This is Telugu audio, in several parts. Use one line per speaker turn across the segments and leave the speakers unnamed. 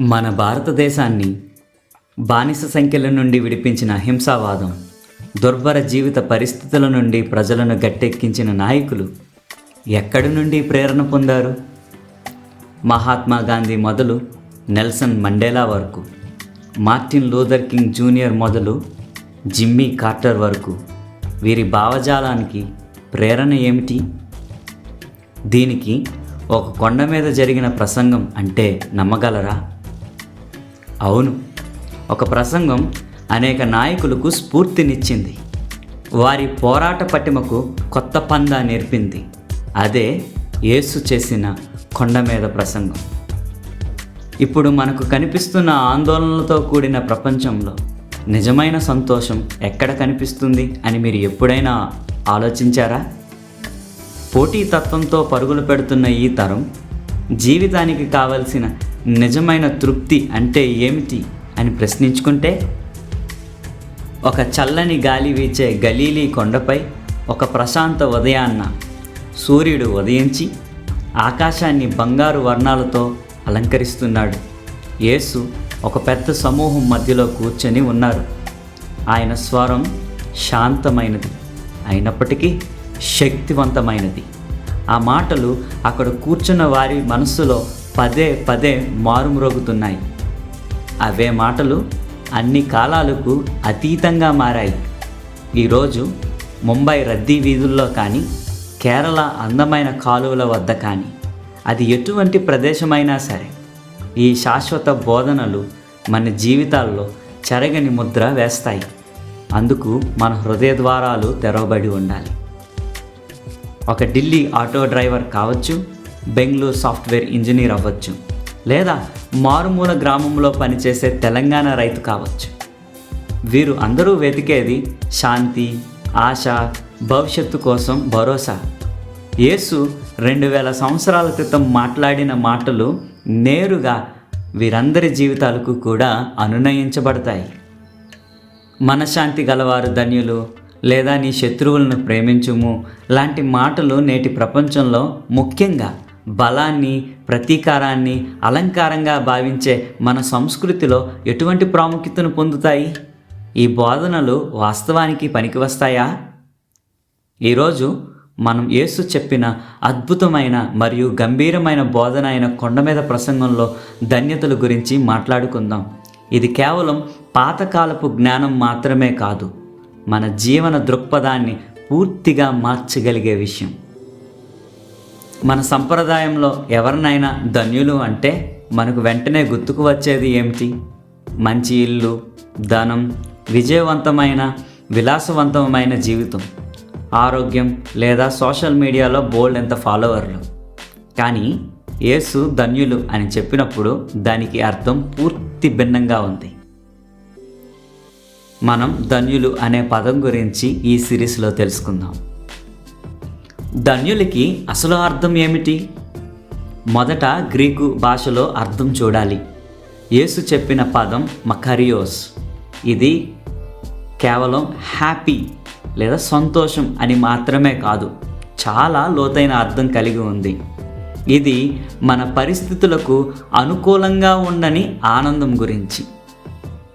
మన భారతదేశాన్ని బానిస సంఖ్యల నుండి విడిపించిన హింసావాదం దుర్భర జీవిత పరిస్థితుల నుండి ప్రజలను గట్టెక్కించిన నాయకులు ఎక్కడి నుండి ప్రేరణ పొందారు? మహాత్మా గాంధీ మొదలు నెల్సన్ మండేలా వరకు మార్టిన్ లూథర్ కింగ్ జూనియర్ మొదలు జిమ్మీ కార్టర్ వరకు వీరి భావజాలానికి ప్రేరణ ఏమిటి? దీనికి ఒక కొండ మీద జరిగిన ప్రసంగం అంటే నమ్మగలరా? అవును. ఒక ప్రసంగం అనేక నాయకులకు స్ఫూర్తినిచ్చింది. వారి పోరాట పటిమకు కొత్త పందా నేర్పింది. అదే యేసు చేసిన కొండ మీద ప్రసంగం. ఇప్పుడు మనకు కనిపిస్తున్న ఆందోళనలతో కూడిన ప్రపంచంలో నిజమైన సంతోషం ఎక్కడ కనిపిస్తుంది అని మీరు ఎప్పుడైనా ఆలోచించారా? పోటీతత్వంతో పరుగులు పెడుతున్న ఈ తరం జీవితానికి కావలసిన నిజమైన తృప్తి అంటే ఏమిటి అని ప్రశ్నించుకుంటే ఒక చల్లని గాలి వీచే గలీలీ కొండపై ఒక ప్రశాంత ఉదయాన్న సూర్యుడు ఉదయించి ఆకాశాన్ని బంగారు వర్ణాలతో అలంకరిస్తున్నాడు. యేసు ఒక పెద్ద సమూహం మధ్యలో కూర్చొని ఉన్నారు. ఆయన స్వరం శాంతమైనది అయినప్పటికీ శక్తివంతమైనది. ఆ మాటలు అక్కడ కూర్చున్న వారి మనస్సులో పదే పదే మారుమ్రోగుతున్నాయి. అవే మాటలు అన్ని కాలాలకు అతీతంగా మారాయి. ఈరోజు ముంబై రద్దీ వీధుల్లో కానీ కేరళ అందమైన కాలువల వద్ద కానీ అది ఎటువంటి ప్రదేశమైనా సరే ఈ శాశ్వత బోధనలు మన జీవితాల్లో చెరగని ముద్ర వేస్తాయి. అందుకు మన హృదయ ద్వారాలు తెరవబడి ఉండాలి. ఒక ఢిల్లీ ఆటో డ్రైవర్ కావచ్చు బెంగళూరు సాఫ్ట్వేర్ ఇంజనీర్ అవ్వచ్చు లేదా మారుమూల గ్రామంలో పనిచేసే తెలంగాణ రైతు కావచ్చు. వీరు అందరూ వెతికేది శాంతి ఆశ భవిష్యత్తు కోసం భరోసా. యేసు రెండు వేల సంవత్సరాల క్రితం మాట్లాడిన మాటలు నేరుగా వీరందరి జీవితాలకు కూడా అనునయించబడతాయి. మనశ్శాంతి గలవారు ధన్యులు లేదా నీ శత్రువులను ప్రేమించుము లాంటి మాటలు నేటి ప్రపంచంలో ముఖ్యంగా బలాన్ని ప్రతీకారాన్ని అలంకారంగా భావించే మన సంస్కృతిలో ఎటువంటి ప్రాముఖ్యతను పొందుతాయి? ఈ బోధనలు వాస్తవానికి పనికి వస్తాయా ఈరోజు మనం యేసు చెప్పిన అద్భుతమైన మరియు గంభీరమైన బోధన అయిన కొండ మీద ప్రసంగంలో ధన్యతల గురించి మాట్లాడుకుందాం. ఇది కేవలం పాతకాలపు జ్ఞానం మాత్రమే కాదు మన జీవన దృక్పథాన్ని పూర్తిగా మార్చగలిగే విషయం. మన సంప్రదాయంలో ఎవరినైనా ధన్యులు అంటే మనకు వెంటనే గుర్తుకు వచ్చేది ఏమిటి? మంచి ఇల్లు ధనం విజయవంతమైన విలాసవంతమైన జీవితం ఆరోగ్యం లేదా సోషల్ మీడియాలో బోల్డ్ ఎంత ఫాలోవర్లు. కానీ యేసు ధన్యులు అని చెప్పినప్పుడు దానికి అర్థం పూర్తి భిన్నంగా ఉంది. మనం ధన్యులు అనే పదం గురించి ఈ సిరీస్లో తెలుసుకుందాం. ధన్యులకి అసలు అర్థం ఏమిటి? మొదట గ్రీకు భాషలో అర్థం చూడాలి. యేసు చెప్పిన పదం మకరియోస్. ఇది కేవలం హ్యాపీ లేదా సంతోషం అని మాత్రమే కాదు చాలా లోతైన అర్థం కలిగి ఉంది. ఇది మన పరిస్థితులకు అనుకూలంగా ఉండని ఆనందం గురించి.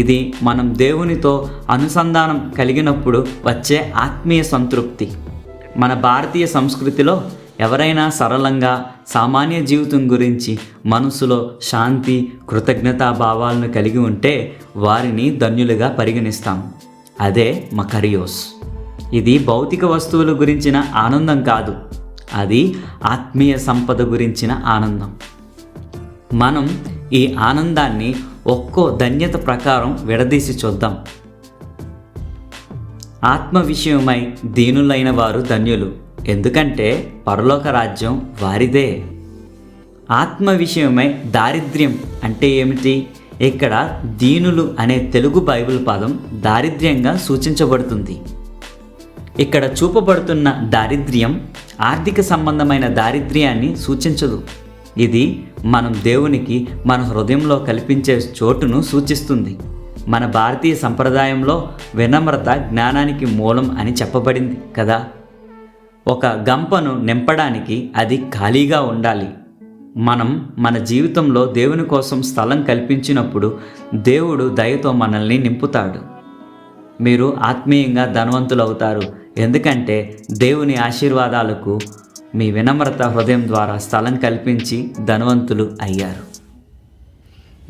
ఇది మనం దేవునితో అనుసంధానం కలిగినప్పుడు వచ్చే ఆత్మీయ సంతృప్తి. మన భారతీయ సంస్కృతిలో ఎవరైనా సరళంగా సామాన్య జీవితం గురించి మనసులో శాంతి కృతజ్ఞతా భావాలను కలిగి ఉంటే వారిని ధన్యులుగా పరిగణిస్తాం. అదే మకరియోస్ ఇది భౌతిక వస్తువుల గురించిన ఆనందం కాదు. అది ఆత్మీయ సంపద గురించిన ఆనందం. మనం ఈ ఆనందాన్ని ఒక్కో ధన్యత ప్రకారం విడదీసి చూద్దాం. ఆత్మ విషయమై దీనులైన వారు ధన్యులు. ఎందుకంటే పరలోక రాజ్యం వారిదే. ఆత్మ విషయమై దారిద్ర్యం అంటే ఏమిటి? ఇక్కడ దీనులు అనే తెలుగు బైబిల్ పదం దారిద్ర్యంగా సూచించబడుతుంది. ఇక్కడ చూపబడుతున్న దారిద్ర్యం ఆర్థిక సంబంధమైన దారిద్ర్యాన్ని సూచించదు. ఇది మనం దేవునికి మన హృదయంలో కల్పించే చోటును సూచిస్తుంది. మన భారతీయ సంప్రదాయంలో వినమ్రత జ్ఞానానికి మూలం అని చెప్పబడింది కదా? ఒక గంపను నింపడానికి అది ఖాళీగా ఉండాలి. మనం మన జీవితంలో దేవుని కోసం స్థలం కల్పించినప్పుడు దేవుడు దయతో మనల్ని నింపుతాడు. మీరు ఆత్మీయంగా ధనవంతులవుతారు. ఎందుకంటే దేవుని ఆశీర్వాదాలకు మీ వినమ్రత హృదయం ద్వారా స్థలం కల్పించి ధనవంతులు అయ్యారు.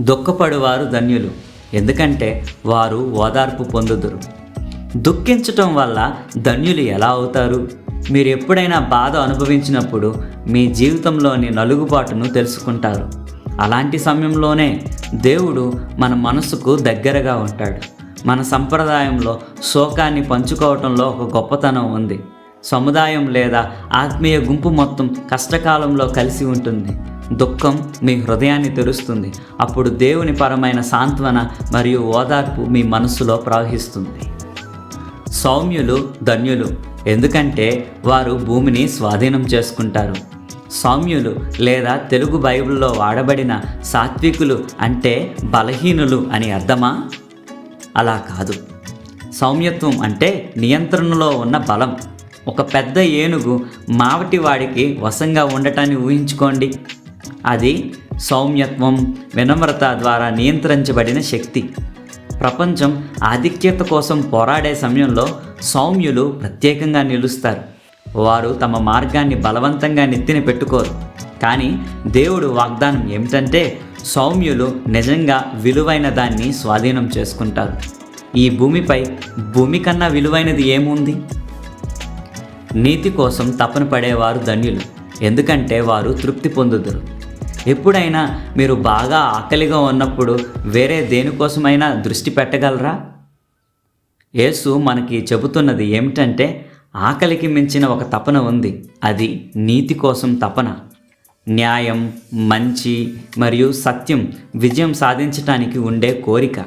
దుఃఖపడువారు ధన్యులు. ఎందుకంటే వారు ఓదార్పు పొందుదురు. దుఃఖించటం వల్ల ధన్యులు ఎలా అవుతారు? మీరు ఎప్పుడైనా బాధ అనుభవించినప్పుడు మీ జీవితంలోని నలుగుబాటును తెలుసుకుంటారు. అలాంటి సమయంలోనే దేవుడు మన మనసుకు దగ్గరగా ఉంటాడు. మన సంప్రదాయంలో శోకాన్ని పంచుకోవటంలో ఒక గొప్పతనం ఉంది. సముదాయం లేదా ఆత్మీయ గుంపు మొత్తం కష్టకాలంలో కలిసి ఉంటుంది. దుఃఖం మీ హృదయాన్ని తెరుస్తుంది. అప్పుడు దేవుని పరమైన సాంత్వన మరియు ఓదార్పు మీ మనస్సులో ప్రవహిస్తుంది. సౌమ్యులు ధన్యులు ఎందుకంటే వారు భూమిని స్వాధీనం చేసుకుంటారు. సౌమ్యులు లేదా తెలుగు బైబిల్లో వాడబడిన సాత్వికులు అంటే బలహీనులు అని అర్థమా? అలా కాదు. సౌమ్యత్వం అంటే నియంత్రణలో ఉన్న బలం. ఒక పెద్ద ఏనుగు మావటి వాడికి వశంగా ఉండటాన్ని ఊహించుకోండి. అది సౌమ్యత్వం వినమ్రత ద్వారా నియంత్రించబడిన శక్తి. ప్రపంచం ఆధిక్యత కోసం పోరాడే సమయంలో సౌమ్యులు ప్రత్యేకంగా నిలుస్తారు. వారు తమ మార్గాన్ని బలవంతంగా నెత్తిన పెట్టుకోరు. కానీ దేవుడు వాగ్దానం ఏమిటంటే సౌమ్యులు నిజంగా విలువైన దాన్ని స్వాధీనం చేసుకుంటారు. ఈ భూమిపై భూమి కన్నా విలువైనది ఏముంది? నీతి కోసం తపన పడేవారు ధన్యులు. ఎందుకంటే వారు తృప్తి పొందుదురు. ఎప్పుడైనా మీరు బాగా ఆకలిగా ఉన్నప్పుడు వేరే దేనికోసమైనా దృష్టి పెట్టగలరా? యేసు మనకి చెబుతున్నది ఏమిటంటే ఆకలికి మించిన ఒక తపన ఉంది. అది నీతి కోసం తపన. న్యాయం మంచి మరియు సత్యం విజయం సాధించటానికి ఉండే కోరిక.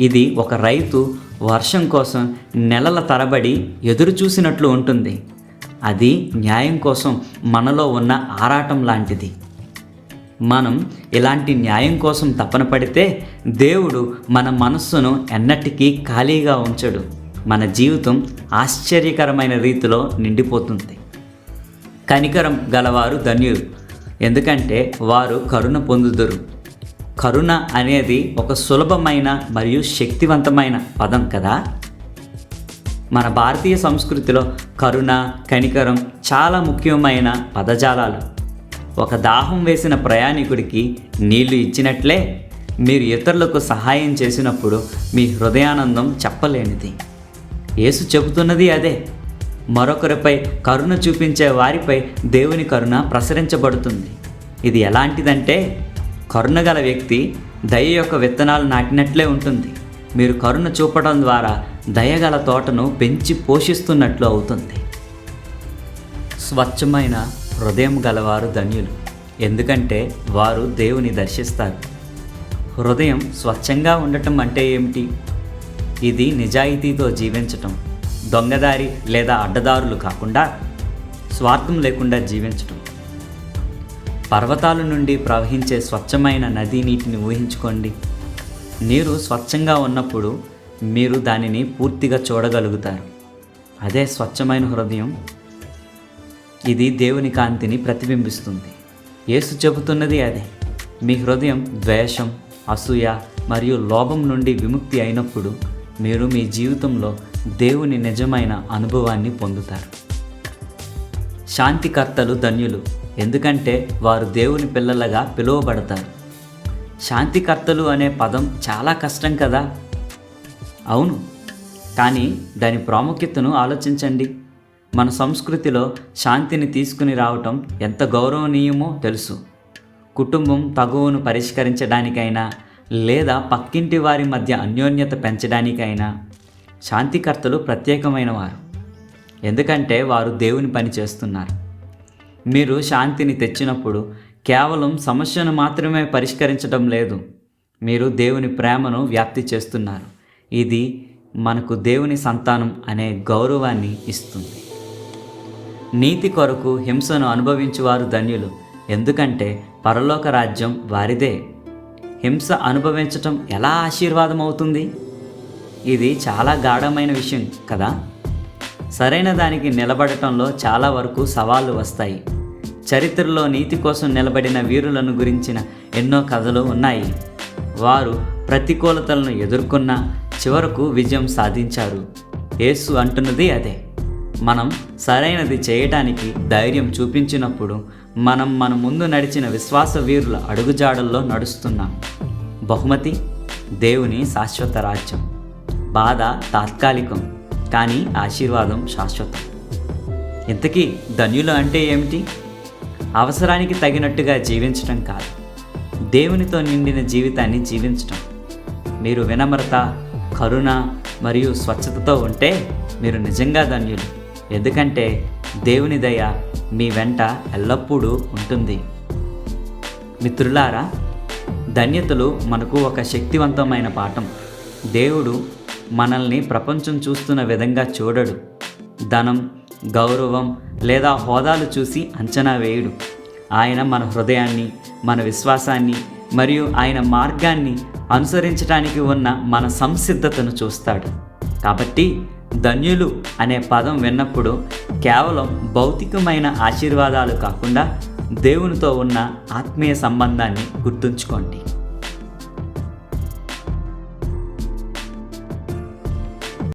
ఇది ఒక రైతు వర్షం కోసం నెలల తరబడి ఎదురు చూసినట్లు ఉంటుంది. అది న్యాయం కోసం మనలో ఉన్న ఆరాటం లాంటిది. మనం ఇలాంటి న్యాయం కోసం తపన పడితే దేవుడు మన మనస్సును ఎన్నటికీ ఖాళీగా ఉంచడు. మన జీవితం ఆశ్చర్యకరమైన రీతిలో నిండిపోతుంది. కనికరం గలవారు ధన్యులు. ఎందుకంటే వారు కరుణ పొందుదురు. కరుణ అనేది ఒక సులభమైన మరియు శక్తివంతమైన పదం కదా? మన భారతీయ సంస్కృతిలో కరుణ కనికరం చాలా ముఖ్యమైన పదజాలాలు. ఒక దాహం వేసిన ప్రయాణికుడికి నీళ్ళు ఇచ్చినట్లే మీరు ఇతరులకు సహాయం చేసినప్పుడు మీ హృదయానందం చెప్పలేనిది. యేసు చెబుతున్నది అదే. మరొకరిపై కరుణ చూపించే వారిపై దేవుని కరుణ ప్రసరించబడుతుంది. ఇది ఎలాంటిదంటే కరుణ గల వ్యక్తి దయ యొక్క విత్తనాలు నాటినట్లే ఉంటుంది. మీరు కరుణ చూపడం ద్వారా దయగల తోటను పెంచి పోషిస్తున్నట్లు అవుతుంది. స్వచ్ఛమైన హృదయం గలవారు ధన్యులు. ఎందుకంటే వారు దేవుని దర్శిస్తారు. హృదయం స్వచ్ఛంగా ఉండటం అంటే ఏమిటి? ఇది నిజాయితీతో జీవించటం దొంగదారి లేదా అడ్డదారులు కాకుండా స్వార్థం లేకుండా జీవించటం. పర్వతాల నుండి ప్రవహించే స్వచ్ఛమైన నదీ నీటిని ఊహించుకోండి. నీరు స్వచ్ఛంగా ఉన్నప్పుడు మీరు దానిని పూర్తిగా చూడగలుగుతారు. అదే స్వచ్ఛమైన హృదయం ఇది దేవుని కాంతిని ప్రతిబింబిస్తుంది. యేసు చెబుతున్నది అదే. మీ హృదయం ద్వేషం అసూయ మరియు లోభం నుండి విముక్తి అయినప్పుడు మీరు మీ జీవితంలో దేవుని నిజమైన అనుభవాన్ని పొందుతారు. శాంతికర్తలు ధన్యులు ఎందుకంటే వారు దేవుని పిల్లలుగా పిలువబడతారు. శాంతికర్తలు అనే పదం చాలా కష్టం కదా? అవును. కానీ దాని ప్రాముఖ్యతను ఆలోచించండి. మన సంస్కృతిలో శాంతిని తీసుకుని రావటం ఎంత గౌరవనీయమో తెలుసు. కుటుంబం తగువను పరిష్కరించడానికైనా లేదా పక్కింటి వారి మధ్య అన్యోన్యత పెంచడానికైనా శాంతికర్తలు ప్రత్యేకమైన వారు. ఎందుకంటే వారు దేవుని పని చేస్తున్నారు. మీరు శాంతిని తెచ్చినప్పుడు కేవలం సమస్యను మాత్రమే పరిష్కరించడం లేదు. మీరు దేవుని ప్రేమను వ్యాప్తి చేస్తున్నారు. ఇది మనకు దేవుని సంతానం అనే గౌరవాన్ని ఇస్తుంది. నీతి కొరకు హింసను అనుభవించువారు ధన్యులు. ఎందుకంటే పరలోక రాజ్యం వారిదే. హింస అనుభవించటం ఎలా ఆశీర్వాదం అవుతుంది ఇది చాలా గాఢమైన విషయం కదా? సరైన దానికి నిలబడటంలో చాలా వరకు సవాళ్ళు వస్తాయి. చరిత్రలో నీతి కోసం నిలబడిన వీరులను గురించిన ఎన్నో కథలు ఉన్నాయి. వారు ప్రతికూలతలను ఎదుర్కొన్న చివరకు విజయం సాధించారు. యేసు అంటున్నది అదే. మనం సరైనది చేయటానికి ధైర్యం చూపించినప్పుడు మనం మన ముందు నడిచిన విశ్వాస వీరుల అడుగుజాడల్లో నడుస్తున్నాం. బహుమతి దేవుని శాశ్వత రాజ్యం. బాధ తాత్కాలికం కానీ ఆశీర్వాదం శాశ్వతం. ఇంతకీ ధన్యులు అంటే ఏమిటి? అవసరానికి తగినట్టుగా జీవించటం కాదు. దేవునితో నిండిన జీవితాన్ని జీవించటం. మీరు వినమ్రత కరుణ మరియు స్వచ్ఛతతో ఉంటే మీరు నిజంగా ధన్యులు. ఎందుకంటే దేవుని దయ మీ వెంట ఎల్లప్పుడూ ఉంటుంది. మిత్రులారా ధన్యతలు మనకు ఒక శక్తివంతమైన పాఠం. దేవుడు మనల్ని ప్రపంచం చూస్తున్న విధంగా చూడడు. ధనం గౌరవం లేదా హోదాలు చూసి అంచనా వేయడు. ఆయన మన హృదయాన్ని మన విశ్వాసాన్ని మరియు ఆయన మార్గాన్ని అనుసరించడానికి ఉన్న మన సంసిద్ధతను చూస్తాడు. కాబట్టి ధన్యులు అనే పదం విన్నప్పుడు కేవలం భౌతికమైన ఆశీర్వాదాలు కాకుండా దేవునితో ఉన్న ఆత్మీయ సంబంధాన్ని గుర్తుంచుకోండి.